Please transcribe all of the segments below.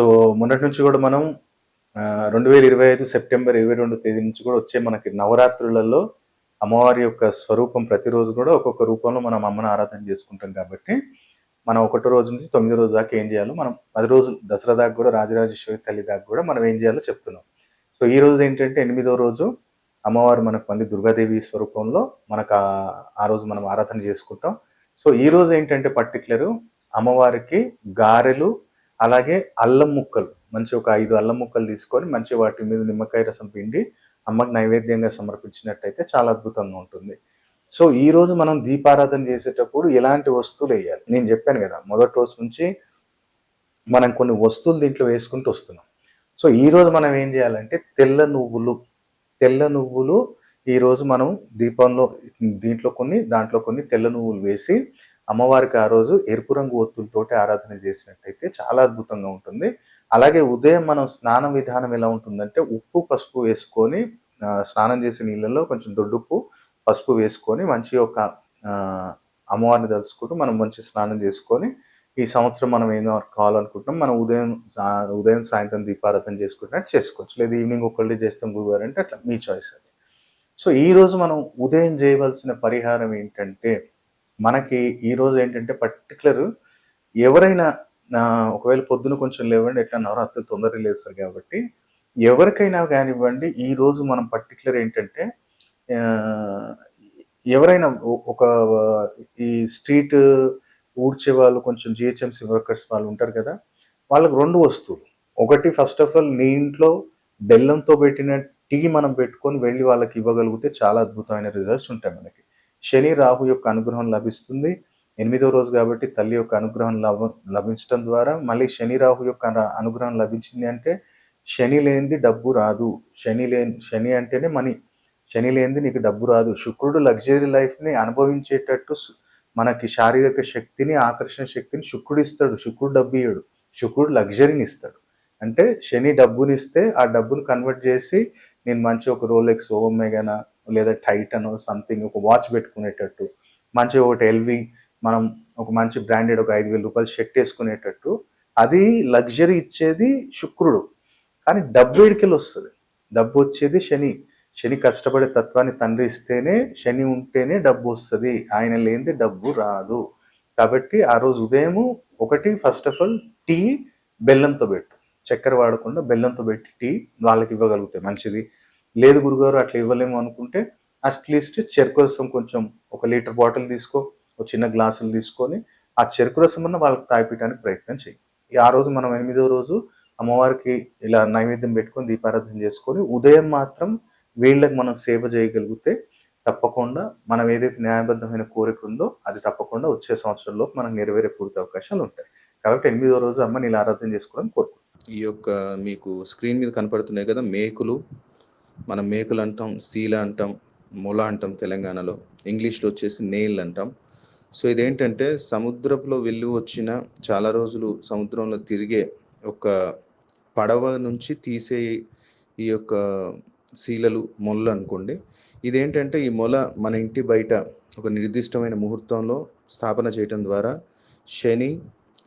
So మొన్నటి నుంచి కూడా మనం రెండు వేల ఇరవై ఐదు సెప్టెంబర్ ఇరవై రెండు తేదీ నుంచి కూడా వచ్చే మనకి నవరాత్రులలో అమ్మవారి యొక్క స్వరూపం ప్రతిరోజు కూడా ఒక్కొక్క రూపంలో మనం అమ్మను ఆరాధన చేసుకుంటాం కాబట్టి మనం ఒకటో రోజు నుంచి తొమ్మిది రోజు దాకా ఏం చేయాలో మనం పది రోజు దసరా దాకా కూడా రాజరాజేశ్వరి తల్లి దాకా కూడా మనం ఏం చేయాలో చెప్తున్నాం. సో ఈ రోజు ఏంటంటే ఎనిమిదో రోజు అమ్మవారు మనకు మంది దుర్గాదేవి స్వరూపంలో మనకు ఆ రోజు మనం ఆరాధన చేసుకుంటాం. సో ఈ రోజు ఏంటంటే పర్టికులర్ అమ్మవారికి గారెలు అలాగే అల్లం ముక్కలు. మంచి ఒక ఐదు అల్లం ముక్కలు తీసుకొని మంచి వాటి మీద నిమ్మకాయ రసం పిండి అమ్మకి నైవేద్యంగా సమర్పించినట్టయితే చాలా అద్భుతంగా ఉంటుంది. సో ఈ రోజు మనం దీపారాధన చేసేటప్పుడు ఎలాంటి వస్తువులు వేయాలి. నేను చెప్పాను కదా మొదటి రోజు నుంచి మనం కొన్ని వస్తువులు దీంట్లో వేసుకుంటూ వస్తున్నాం. సో ఈ రోజు మనం ఏం చేయాలంటే తెల్ల నువ్వులు తెల్ల నువ్వులు ఈరోజు మనం దీపంలో దీంట్లో కొన్ని దాంట్లో కొన్ని తెల్ల నువ్వులు వేసి అమ్మవారికి ఆ రోజు ఎరుపు రంగు ఒత్తులతోటి ఆరాధన చేసినట్టయితే చాలా అద్భుతంగా ఉంటుంది. అలాగే ఉదయం మనం స్నానం విధానం ఎలా ఉంటుందంటే ఉప్పు పసుపు వేసుకొని స్నానం చేసే నీళ్ళల్లో కొంచెం దొడ్డుప్పు పసుపు వేసుకొని మంచి ఒక అమ్మవారిని తలుచుకుంటూ మనం మంచి స్నానం చేసుకొని ఈ సంవత్సరం మనం ఏదో కావాలనుకుంటున్నాం మనం ఉదయం ఉదయం సాయంత్రం దీపారాధన చేసుకుంటున్నట్టు చేసుకోవచ్చు. లేదా ఈవినింగ్ ఒకళ్ళు చేస్తాం గురువారం అంటే అట్లా మీ చాయిస్ అది. సో ఈరోజు మనం ఉదయం చేయవలసిన పరిహారం ఏంటంటే మనకి ఈరోజు ఏంటంటే పర్టికులర్ ఎవరైనా ఒకవేళ పొద్దున కొంచెం లేవండి ఎట్లా నవరాత్రులు తొందరగా లేస్తారు కాబట్టి ఎవరికైనా కానివ్వండి ఈరోజు మనం పర్టికులర్ ఏంటంటే ఎవరైనా ఒక ఈ స్ట్రీట్ ఊడ్చే వాళ్ళు కొంచెం జిహెచ్ఎంసీ వర్కర్స్ వాళ్ళు ఉంటారు కదా వాళ్ళకి రెండు వస్తువులు. ఒకటి ఫస్ట్ ఆఫ్ ఆల్ నీ ఇంట్లో బెల్లంతో పెట్టిన టీ మనం పెట్టుకొని వెళ్ళి వాళ్ళకి ఇవ్వగలిగితే చాలా అద్భుతమైన రిజల్ట్స్ ఉంటాయి మనకి. శని రాహు యొక్క అనుగ్రహం లభిస్తుంది. ఎనిమిదో రోజు కాబట్టి తల్లి యొక్క అనుగ్రహం లభ లభించడం ద్వారా మళ్ళీ శని రాహు యొక్క అనుగ్రహం లభించింది అంటే శని లేనిది డబ్బు రాదు. శని లేని శని అంటేనే మనీ. శని లేనిది నీకు డబ్బు రాదు. శుక్రుడు లగ్జరీ లైఫ్ని అనుభవించేటట్టు మనకి శారీరక శక్తిని ఆకర్షణ శక్తిని శుక్రుడు ఇస్తాడు. శుక్రుడు డబ్బు ఇయ్యడు. శుక్రుడు లగ్జరీని ఇస్తాడు. అంటే శని డబ్బుని ఇస్తే ఆ డబ్బును కన్వర్ట్ చేసి నేను మంచి ఒక రోలెక్స్ ఓమెగానా లేదా టైటన్ సంథింగ్ ఒక వాచ్ పెట్టుకునేటట్టు మంచి ఒకటి ఎల్వి మనం ఒక మంచి బ్రాండెడ్ ఒక ఐదు వేల రూపాయలు షర్ట్ వేసుకునేటట్టు అది లగ్జరీ ఇచ్చేది శుక్రుడు. కానీ డబ్బు ఎడికెళ్ళి వస్తుంది. డబ్బు వచ్చేది శని. శని కష్టపడే తత్వాన్ని తండ్రి ఇస్తేనే శని ఉంటేనే డబ్బు వస్తుంది. ఆయన లేనిది డబ్బు రాదు. కాబట్టి ఆ రోజు ఉదయం ఒకటి ఫస్ట్ ఆఫ్ ఆల్ టీ బెల్లంతో పెట్టు. చక్కెర వాడకుండా బెల్లంతో పెట్టి టీ వాళ్ళకి ఇవ్వగలుగుతాయి మంచిది. లేదు గురుగారు అట్లా ఇవ్వలేము అనుకుంటే అట్లీస్ట్ చెరుకు రసం కొంచెం ఒక లీటర్ బాటిల్ తీసుకో ఒక చిన్న గ్లాసులు తీసుకొని ఆ చెరుకు రసం అన్న వాళ్ళకి తాగిపించడానికి ప్రయత్నం చేయి ఆ రోజు మనం ఎనిమిదో రోజు అమ్మవారికి ఇలా నైవేద్యం పెట్టుకొని దీపారాధన చేసుకొని ఉదయం మాత్రం వీళ్ళకి మనం సేవ చేయగలిగితే తప్పకుండా మనం ఏదైతే న్యాయబద్ధమైన కోరిక ఉందో అది తప్పకుండా వచ్చే సంవత్సరంలో మనం నెరవేరే పూర్తి అవకాశాలు ఉంటాయి. కాబట్టి ఎనిమిదో రోజు అమ్మని ఇలా ఆరాధన చేసుకోవడం కోరుకుంటున్నాం. ఈ యొక్క మీకు స్క్రీన్ మీద కనపడుతున్నాయి కదా మేకులు మనం మేకులు అంటాం సీల అంటాం మొల అంటాం తెలంగాణలో. ఇంగ్లీష్లో వచ్చేసి నేల్ అంటాం. సో ఇదేంటంటే సముద్రంలో వెళ్ళి వచ్చిన చాలా రోజులు సముద్రంలో తిరిగే ఒక పడవ నుంచి తీసే ఈ యొక్క శీలలు మొల్లు అనుకోండి. ఇదేంటంటే ఈ మొల మన ఇంటి బయట ఒక నిర్దిష్టమైన ముహూర్తంలో స్థాపన చేయటం ద్వారా శని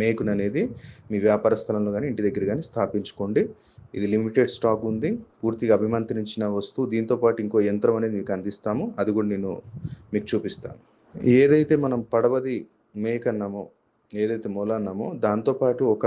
మేకున్ అనేది మీ వ్యాపార స్థలంలో కానీ ఇంటి దగ్గర కానీ స్థాపించుకోండి. ఇది లిమిటెడ్ స్టాక్ ఉంది. పూర్తిగా అభిమంత్రించిన వస్తువు దీంతో పాటు ఇంకో యంత్రం అనేది మీకు అందిస్తాము. అది కూడా నేను మీకు చూపిస్తాను. ఏదైతే మనం పడవది మేక అన్నామో ఏదైతే మొల అన్నామో దాంతోపాటు ఒక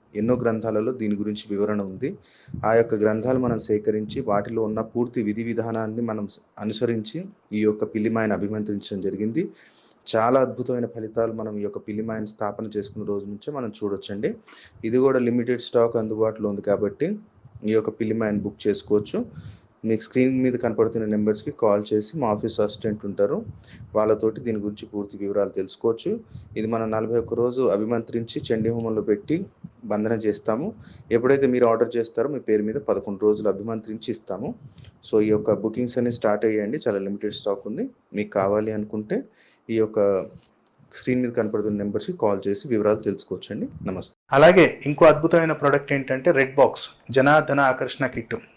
ఎన్నో గ్రంథాలలో దీని గురించి వివరణ ఉంది. ఆ యొక్క గ్రంథాలు మనం సేకరించి వాటిలో ఉన్న పూర్తి విధి విధానాన్ని మనం అనుసరించి ఈ యొక్క పిల్లిమాయను అభిమంత్రించడం జరిగింది. చాలా అద్భుతమైన ఫలితాలు మనం ఈ యొక్క పిల్లిమాయను స్థాపన చేసుకున్న రోజు నుంచే మనం చూడొచ్చండి. ఇది కూడా లిమిటెడ్ స్టాక్ అందుబాటులో ఉంది కాబట్టి ఈ యొక్క పిల్లిమాయను బుక్ చేసుకోవచ్చు. మీకు స్క్రీన్ మీద కనపడుతున్న నెంబర్స్కి కాల్ చేసి మా ఆఫీస్ అసిస్టెంట్ ఉంటారు. వాళ్ళతోటి దీని గురించి పూర్తి వివరాలు తెలుసుకోవచ్చు. ఇది మనం నలభై ఒక్క రోజు అభిమంత్రించి చండీ హోమంలో పెట్టి బంధన చేస్తాము. ఎప్పుడైతే మీరు ఆర్డర్ చేస్తారో మీ పేరు మీద పదకొండు రోజులు అభిమంత్రించి ఇస్తాము. సో ఈ యొక్క బుకింగ్స్ అనేవి స్టార్ట్ అయ్యాయండి. చాలా లిమిటెడ్ స్టాక్ ఉంది. మీకు కావాలి అనుకుంటే ఈ యొక్క స్క్రీన్ మీద కనపడుతున్న నెంబర్స్కి కాల్ చేసి వివరాలు తెలుసుకోవచ్చండి. నమస్తే. అలాగే ఇంకో అద్భుతమైన ప్రోడక్ట్ ఏంటంటే రెడ్ బాక్స్ జనాధన ఆకర్షణ కిట్